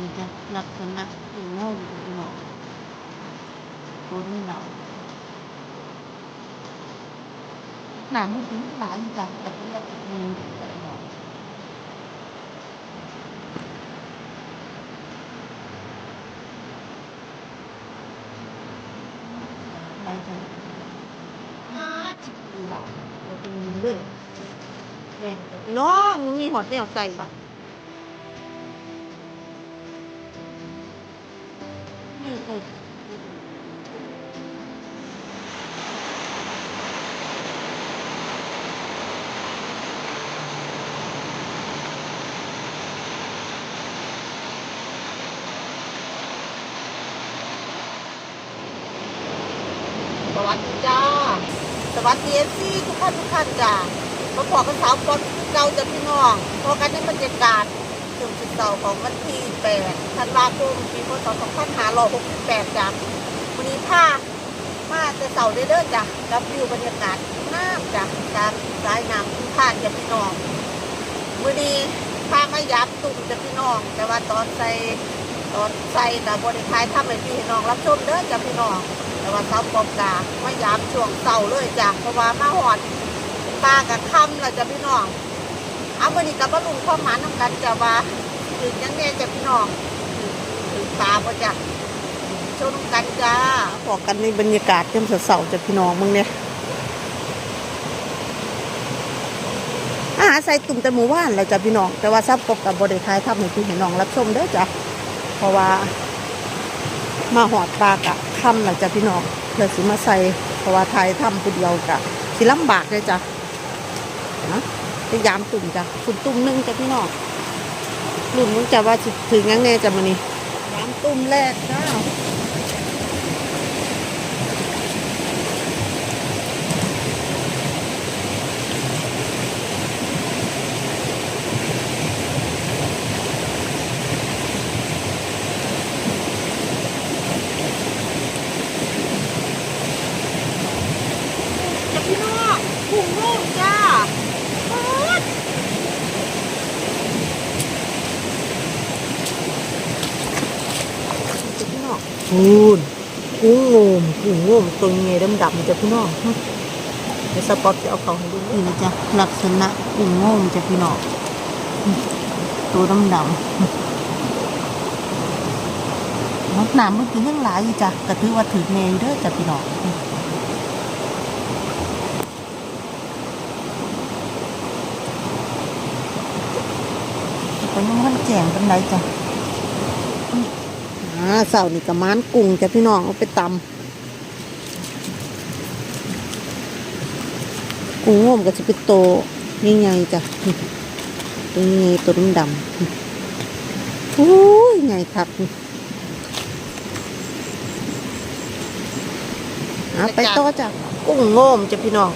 คือจะลักษณะคือห้องอยู่หนอกตัวนี้เราหนังมันถึงหลายจังแต่เป็นลักษณะมือแต่หนอกอะไรจังห้าสิบปีละเราเป็นเรื่องแม่งน้อมึงมีหอดแนวใส่ปะ สวัสดีจ้า สวัสดีเอฟซีทุกท่านทุกท่านจ้ามาพอกกันสาวปอนเก่าจะพี่น้องพอกันในบรรยากาศช่วงสุดเสาของวันที่8ธันวาคมปีพศ2568จ้าวันนี้พามาแต่เสาร์เด้อจ้ะรับวิวบรรยากาศน้ำจ้ะจากสายน้ำที่ผ่านจ้ะพี่น้องวันนี้พามายับตุ่มจ้ะพี่น้อง แต่ว่าตอนใส่ ตอนใส่กับบริทายทำให้พี่น้องรับชมเด้อจ้ะพี่น้อง แต่ว่าเสาปอกกาไมายามช่วงเสาเลยจ้ะเพราะว่ามาหอดตากับค่ำแล้วจ้ะพี่น้องเอาวันนี้กับลุงข้อหมานำกันจะว่าถึงยังแน่จ้ะพี่น้องถึงตาบ่จ้ะโชว์น้ำกันจ้าบอกกันในบรรยากาศเต็มเสาจ้ะพี่น้องมึงเนี่ยอาหารใส่ตุ่มแต่หมู่บ้านแล้วจ้ะพี่น้อง แต่ว่าซับปกกับบริทายทำให้พี่น้องรับชมเด้อจ้ะ เพราะว่า มาหอดปลากะค่ำหลังจากพี่น้องเพื่อสิมาใส่เพราะว่าไทยทำคนเดียวกะสิลำบากเลยจ้ะนะพยายามตุ่มจ้ะคุณตุ่มนึ่งจ้ะพี่น้องลุ่นมึงจะว่าสิถึงยังแน่จ้ะมันนี่น้ำตุ่มแรกจ้าจ้ะพี่น้องกุ้งโล่งจ้าป๊าดจ้ะ พี่น้องคูณกุ้งงมกุ้งงมตัวใหญ่ดำๆจ้ะพี่น้องเดี๋ยวสปอตจะเอาเขาให้ดูนี่จ้ะลักษณะกุ้งงมจ้ะพี่น้องตัวดำๆน้ำหนามเมื่อกี้ยังหลายอยู่จ้ะก็ถือว่าถือเมย์เด้อจ้ะพี่น้องก็ยังมันแจ่งเป็นไรจ้ะ เสาร์นี่กับม้านกุ้งจ้ะพี่น้องเอาไปตำกุ้งงมก็จะเป็นโตใหญ่ๆจ้ะตัวใหญ่ตัวดำๆโอ้ยใหญ่คักเอาไปต่อจ้ะกุ้งโงมจ้ะพี่น้อง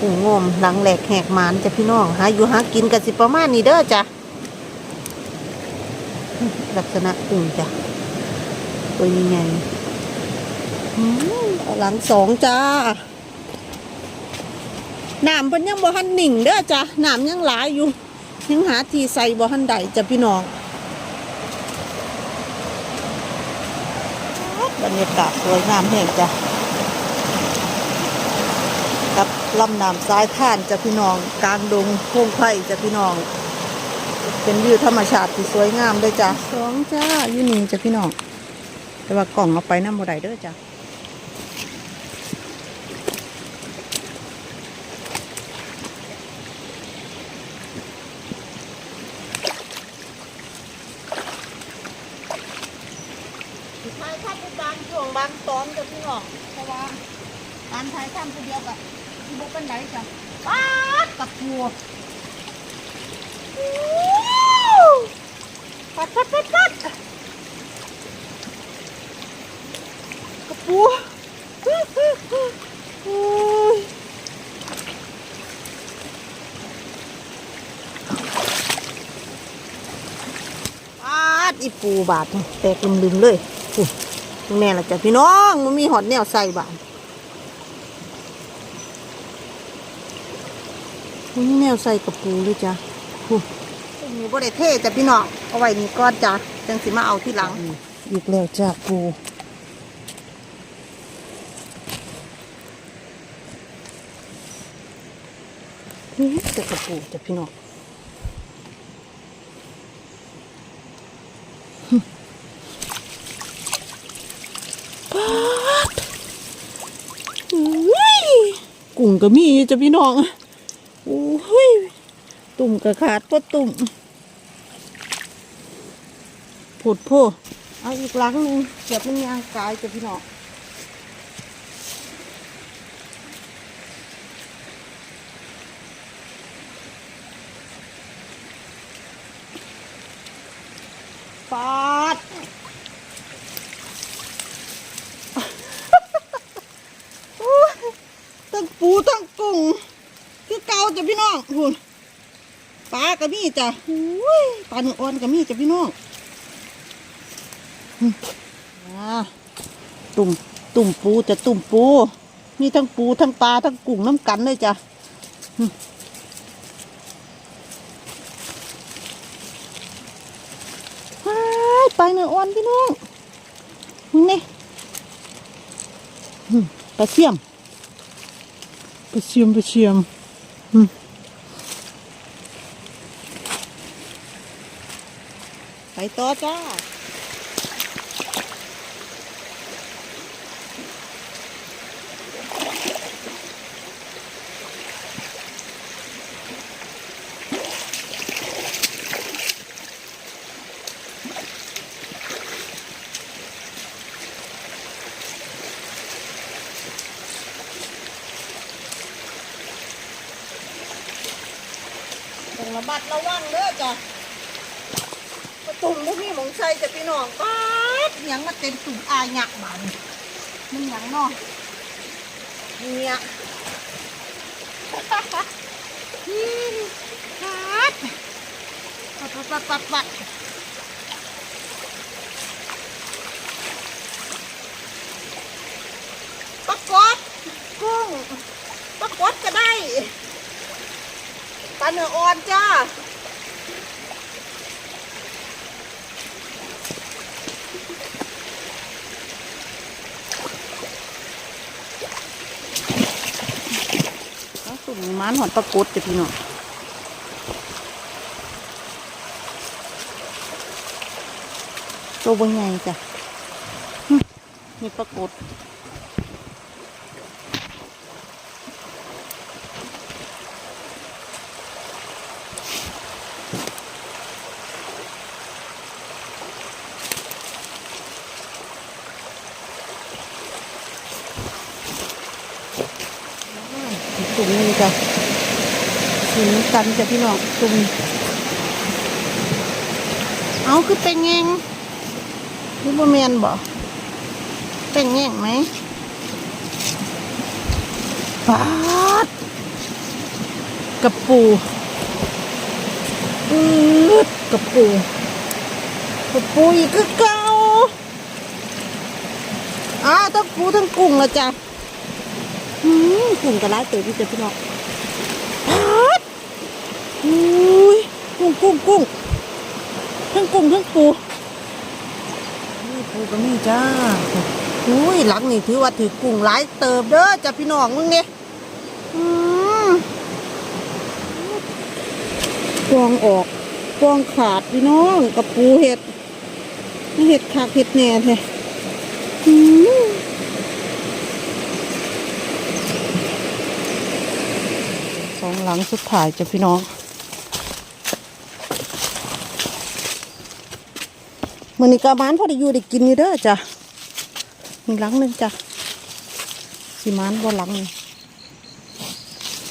กุ้งโงมหลังแหลกแหกมานจ้ะพี่น้องหาอยู่หากินกันสิประมาณนี้เด้อจ้ะลักษณะอุ่นจ้ะ ตัวยังไงอืมเอาหลังสองจ้าน้ำเพิ่นยังบ่ทันหนิ่งเด้อจ้ะน้ำยังหลายอยู่ ยังหาทีใส่บ่ทันใดจ้ะพี่น้องบรรยากาศสวยงามแห่งจ้ะกับลำน้ำซ้ายท่านจ้ะพี่น้องกลางดงพงไผ่จ้ะพี่น้อง เป็นวิวธรรมชาติที่สวยงามเลยจ้ะสองจ้าอยู่นี่จ้ะพี่น้อง แต่ว่ากล่องเอาไปน้ำบ่ได้เด้อจ้ะไทยทำเป็นบางช่วงบางตอนจ้ะพี่น้องเพราะว่าการไทยทำคนเดียวกับที่บุกเป็นไหนจ้ะป๊าดกับพัวปัดปัดปัดปัดกระปูโอ้ยปาดอี ปูบาดนี่แตกลืมๆเลยอุ๊ยแม่ละจ้ะพี่น้องมันมีหอดแนวใส่บาดมันมีแนวใส่กระปูเลยจ้ะอุ๊ยมีบ่ได้เท่จ้ะพี่น้องเอาไว้นี่ก่อนจ้ะจังสิมาเอาที่หลัง อีกแล้วจ้าปูนี่จะกระปูจ้ะพี่น้องป๊าดอุ้ย กุ้งก็มีจ้ะพี่น้องโอ้ยตุ่มกระขาดก็ตุ่มผดโพเอาอีกหลังหนึ่งเก็บมันยางกายจ้ะพี่น้องปาด โอ้ยทั้งปูทั้งกุ้งคือเก่าจ้ะพี่น้องหุ่นปลา ก็มีจ้ะอุ้ยปลาหนึ่งอ่อนก็มีจ้ะพี่น้องตุ่มตุ่มปูจะตุ่มปูมีทั้งปูทั้งปลาทั้งกุ้งน้ำกันเลยจ้ะอืมว้ายปเนื้ออ่อนพี่น้องนี่ปลาเสียมปลาเสียมปลาเสียมอืมไป ต่อจ้าระบัดระวังเด้อจ้ะ ตุ่มพวกนี้หมองใส่จะพี่น้องป๊าดหยังมาเต็มตุ่มอาหยักบานมันหยังเนาะเนี่ยนี่ปัดปัดปัดปัดปัดปลากดกุ้งปลากดก็ได้ปลาเนื้ออ่อนจ้า เอาสุ่ มันหอนปลากดจ้ะพี่น้องตัวบนใหญ่จ้ะนี่ปลากด นึงจ้ะสีน้ำกันจ้ะพี่น้องสุ่มเอาคือเป็นแงงหรือบ่แมนบ่เป็นแงงไหมปาดกระปูอืดกระปูกระปูอีกคือเก่าอ้าทั้งปูทั้งกุ้งละจ้ะ กุ้งกระไรเต๋อพี่เจ้าพี่น้องพัดอุ้ยกุ้งกุ้งกุ้งทั้งกุ้งทั้งปูนี่ปูก็มีจ้าอุ้ยหลังนี่ถือว่าถือกุ้งหลายเติบเด้อจ้ะพี่น้องมึงเนี่ยอืมกองออกกองขาดพี่น้องกับปูเห็ดเห็ดขาดเห็ดแหน่แท้ อืมสองหลังสุดท้ายจ้ะพี่น้องมันนี่กระมานพอได้อยู่ได้กินอยู่เด้อจ้ะมีหลังหนึ่งจ้ะสีมานบ่หลังนึ่ง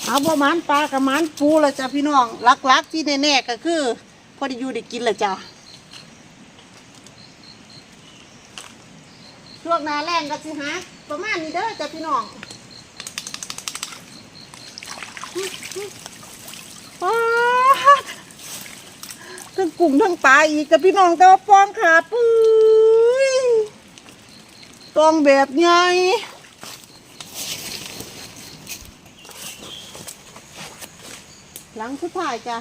เอาบ่มานปลากระมานปูละจ้ะพี่น้องลักๆที่แน่ๆก็คือ พอได้อยู่ได้กินละจ้ะช่วงนาแรงก็สิฮะประมาณนี้เด้อจ้ะพี่น้อง ป๊าดทั้งกุ้งทั้งปลาอีกกับพี่น้องแต่ว่าฟองขาดปุ้ยตองแบบใหญ่หลังสุดท้ายจ้ะ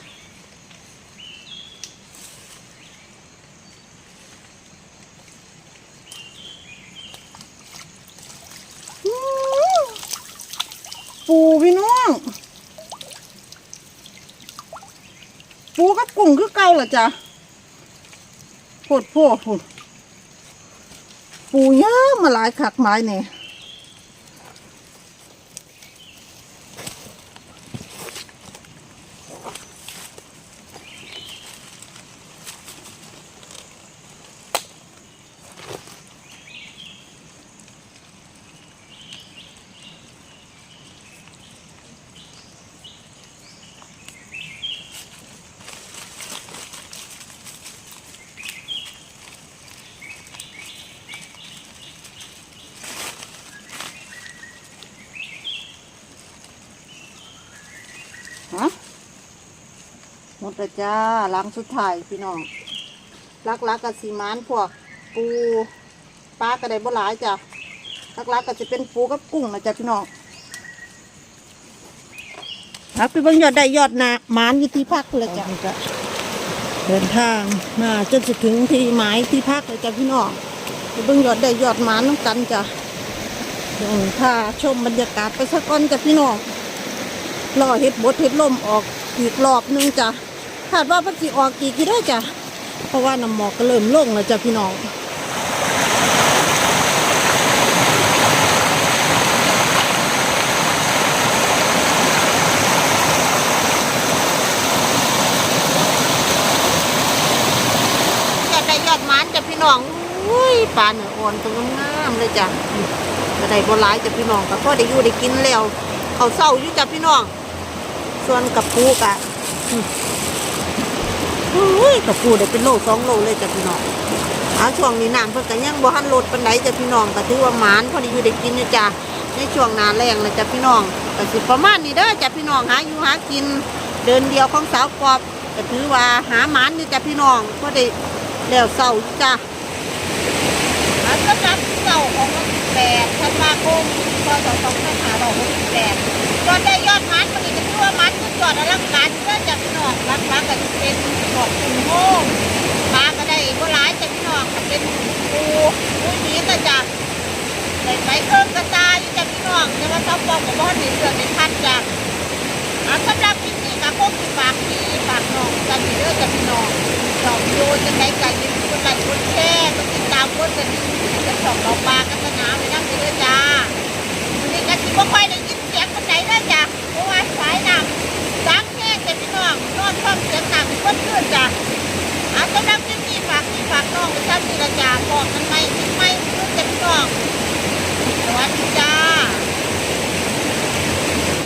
ล่ะจ้ะโพดโพดพุ่นปูย่ามาหลายขักไม้เนี่ย หมดแล้วจ้าหลังสุดท้ายพี่น้องลักลักๆกับสีมานพวกปูปลากระไดบ่หลายจ้ะลักลักก็จะเป็นปูกับกุ้งนะจ้ะพี่น้องครับไปเบิ่งยอดได้ยอดนามานอยู่ที่พักเลยจ้ะเดินทางมาจนจะถึงที่หมายที่พักเลยจ้ะพี่น้องไปเบิ่งยอดได้ยอดมานน้ำกันจ้ะเดี๋ยวพาชมบรรยากาศไปสักก่อนจ้ะพี่น้องรอเห็ดบดเห็ดลมออกอีกรอบหนึงจ้ะ คาดว่ามันสิออกอีกกี่ได้อจ้ะเพราะว่าน้ำหมอกก็เริ่มลงแล้วจ้ะพี่น้องยอดได้ยอดมันจ้ะพี่น้องอุ้ยปลาเนื้ออ่อนตัวงามเลยจ้ะจะได้บ่หลายจ้ะพี่น้องก็พอได้อยู่ได้กินแล้วเขาเศร้าอยู่จ้ะพี่น้อง ส่วนกับปูกะ อุ้ยกับปูได้เป็นโลสองโลเลยจ้ะพี่น้องอาช่วงนี้น้ำเพิ่นก็ยังบ่ทันลดปานใดจ้ะพี่น้องก็ถือว่าหมานพอดีอยู่ได้กินอยู่จ้ะในช่วงน้าแรงเลยจ้ะพี่น้องก็สิประมาณนี้เด้อจ้ะพี่น้องหาอยู่หากิน เดินเดียวของสาวกอบก็ถือว่าหาหมานอยู่จ้ะพี่น้องพอได้แล้วเศร้าจ้ะอันสำหรับเศร้าของวันที่แปดธันวาคมพศสองพันห้าร้อยหกสิบแปด ยอดได้ยอดมันมันนี่ก็ถือว่ามันคือจอดอลังการเพื่อจากพี่น้องรักรักก็จะเป็นดอกคุณโง่ปลาก็ได้ก็ร้ายจากพี่น้องก็เป็นปูปูนี้ก็จะได้ไปเครื่องกระจายจากพี่น้องแต่ว่าชาวปองกับบ้านหนี่เสือเป็นพันจากอ่าสำหรับคลิปนี้ก็คงสิฝากพี่ฝากน้องกันเด้อจากพี่น้องชอบวิดีโอจะไหนกันอย่าลืมกดไลค์กดแชร์กดติดตามกดกระดิ่งและสองเราปลากันสนามไปนั่งเด้อจ้าวันนี้ก็ที่บ่ค่อยได้ ฟังเสียงต่างเพื่อนเพื่อนจ้ะอาสำหรับที่นี่ฝากที่ฝากน้องท่านมีระจาบอกกันไหมไม่เพื่อนเต็มกล้องสวัสดีจ้า